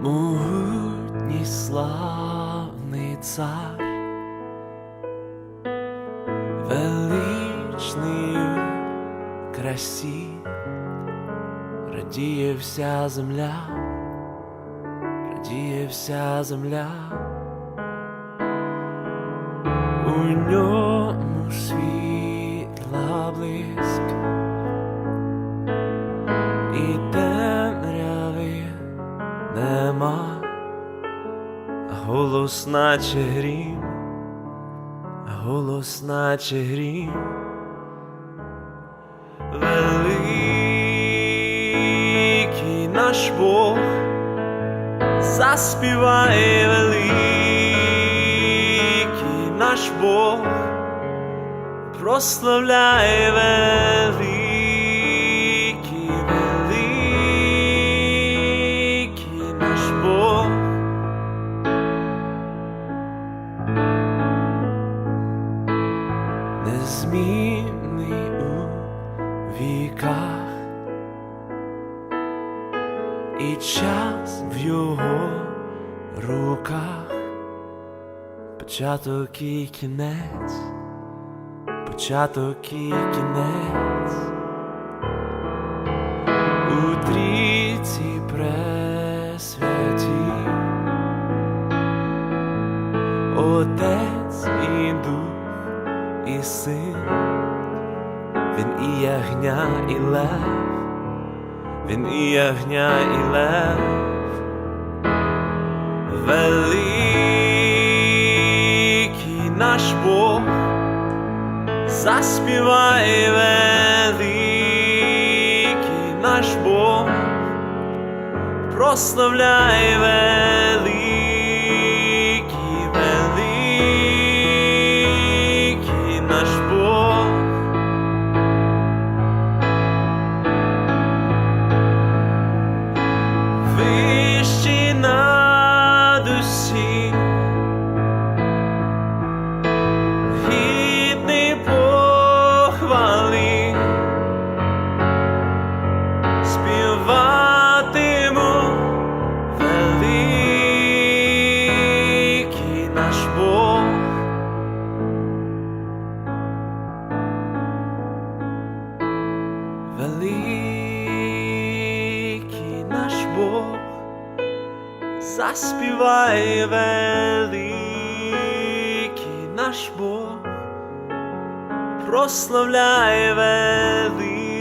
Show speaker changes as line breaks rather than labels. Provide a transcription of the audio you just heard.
могутній славний цар, величний у красі, радіє вся земля, радіє вся земля, у ньому світла блиск і темряви голос наче грім, голос наче грім, великий наш Бог, заспіває великий наш Бог, прославляє великий, Незмінний у віках, і час в його руках, початок і кінець, початок і кінець, у трійці пресвяті, Дух син, він і ягня, і лев, він і ягня, і лев, великий наш Бог, заспіває великий наш Бог, прославляє великий, Бог, заспівай великий наш Бог, прославляй великий